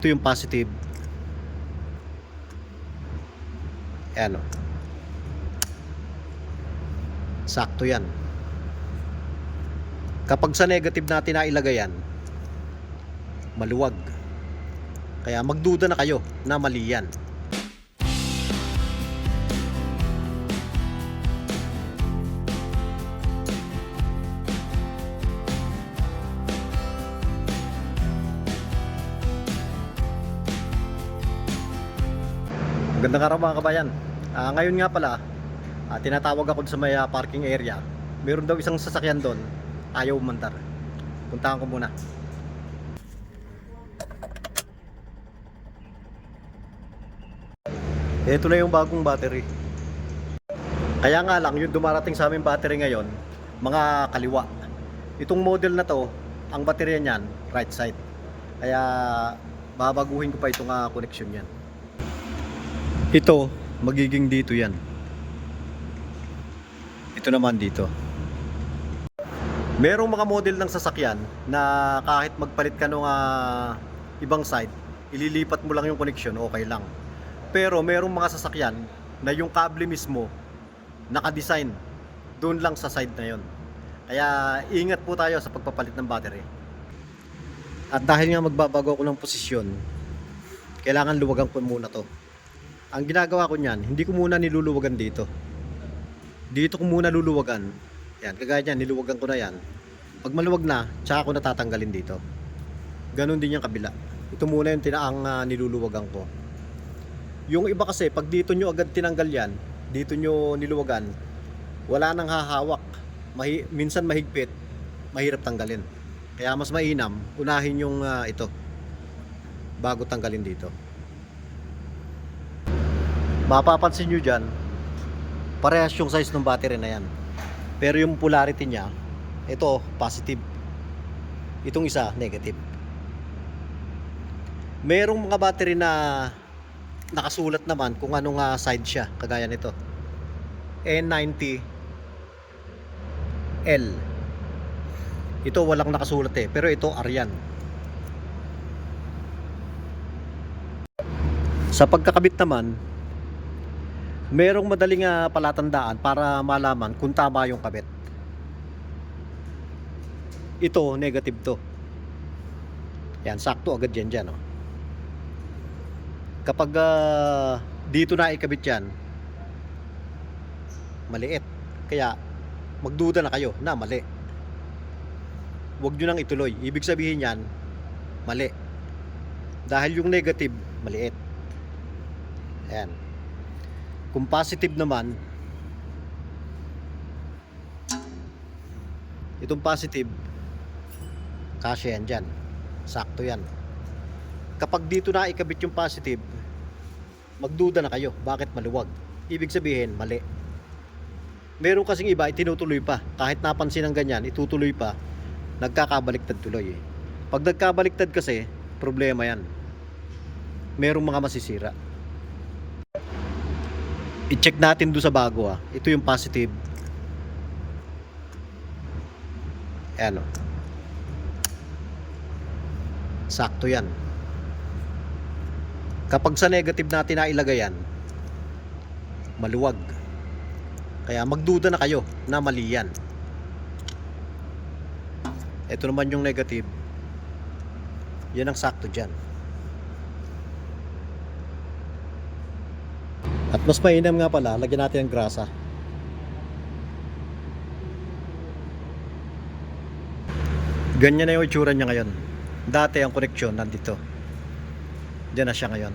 Ito yung positive. Ayan o. Sakto yan. Kapag sa negative natin na ilagay yan, maluwag. Kaya magduda na kayo na mali yan. Magandang araw mga kabayan. Ah, ngayon nga pala, ah, tinatawag ako sa may ah, parking area. Meron daw isang sasakyan doon, ayaw umandar. Puntahan ko muna. Ito na yung bagong battery. Kaya nga lang, yung dumarating sa aming battery ngayon, mga kaliwa. Itong model na to, ang baterya niyan, right side. Kaya babaguhin ko pa itong ah, connection niyan. Ito, magiging dito yan. Ito naman dito. Merong mga model ng sasakyan na kahit magpalit ka ng ah, ibang side, ililipat mo lang yung connection, okay lang. Pero merong mga sasakyan na yung kable mismo naka-design doon lang sa side na yon. Kaya ingat po tayo sa pagpapalit ng battery. At dahil nga magbabago ako ng posisyon, kailangan luwagan ko muna to. Ang ginagawa ko niyan, hindi ko muna niluluwagan dito. Dito ko muna luluwagan. Yan, kagaya niyan, niluwagan ko na yan. Pag maluwag na, tsaka ko natatanggalin dito. Ganon din yung kabila. Ito muna yung tinaang uh, niluluwagan ko. Yung iba kasi, pag dito nyo agad tinanggal yan, dito nyo niluwagan, wala nang hahawak. Mahi, minsan mahigpit, mahirap tanggalin. Kaya mas mainam, unahin yung ah, ito bago tanggalin dito. Mapapansin nyo dyan, parehas yung size ng battery na yan. Pero yung polarity niya, ito positive. Itong isa negative. Merong mga battery na nakasulat naman kung anong ah, side siya, kagaya nito. N90 L. Ito walang nakasulat eh, pero ito Aryan. Sa pagkakabit naman, merong madaling ah, palatandaan para malaman kung tama yung kabit. Ito, negative to. Yan, sakto agad yan dyan. Oh. Kapag ah, dito na ikabit yan, maliit. Kaya, magduda na kayo na mali. Huwag nyo nang ituloy. Ibig sabihin yan, mali. Dahil yung negative, maliit. Ayan. Kung positive naman, itong positive, kasya yan dyan. Sakto yan. Kapag dito na ikabit yung positive, magduda na kayo. Bakit maluwag? Ibig sabihin, mali. Meron kasing iba, itinutuloy pa. Kahit napansin ng ganyan, itutuloy pa. Nagkakabaliktad tuloy eh. Pag nagkabaliktad kasi, problema yan. Merong mga masisira i-check natin do sa bago ah. Ito yung positive. Ayan o. Sakto yan. Kapag sa negative natin na ilagay yan, maluwag. Kaya magduda na kayo na mali yan. Ito naman yung negative. Yan ang sakto dyan. At mas mainam nga pala, lagyan natin ang grasa. Ganyan na yung itsura niya ngayon. Dati ang koneksyon nandito. Diyan na siya ngayon.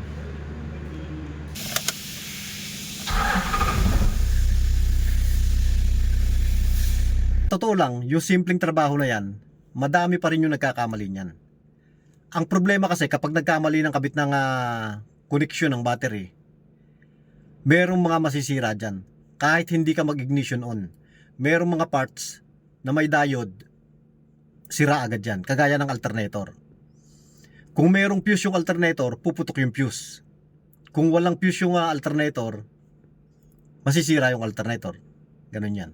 Totoo lang, yung simpleng trabaho na yan, madami pa rin yung nagkakamali niyan. Ang problema kasi kapag nagkamali ng kabit ng ah, koneksyon ng battery, merong mga masisira dyan. Kahit hindi ka mag-ignition on. Merong mga parts na may diode, sira agad dyan. Kagaya ng alternator. Kung merong fuse yung alternator, puputok yung fuse. Kung walang fuse yung ah, alternator, masisira yung alternator. Ganun yan.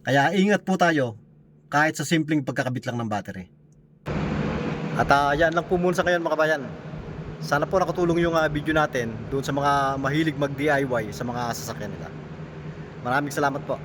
Kaya ingat po tayo kahit sa simpleng pagkakabit lang ng battery. At uh, yan lang po muna sa ngayon mga kabayan. Sana po nakatulong yung ah, video natin doon sa mga mahilig mag-DIY sa mga sasakyan nila. Maraming salamat po.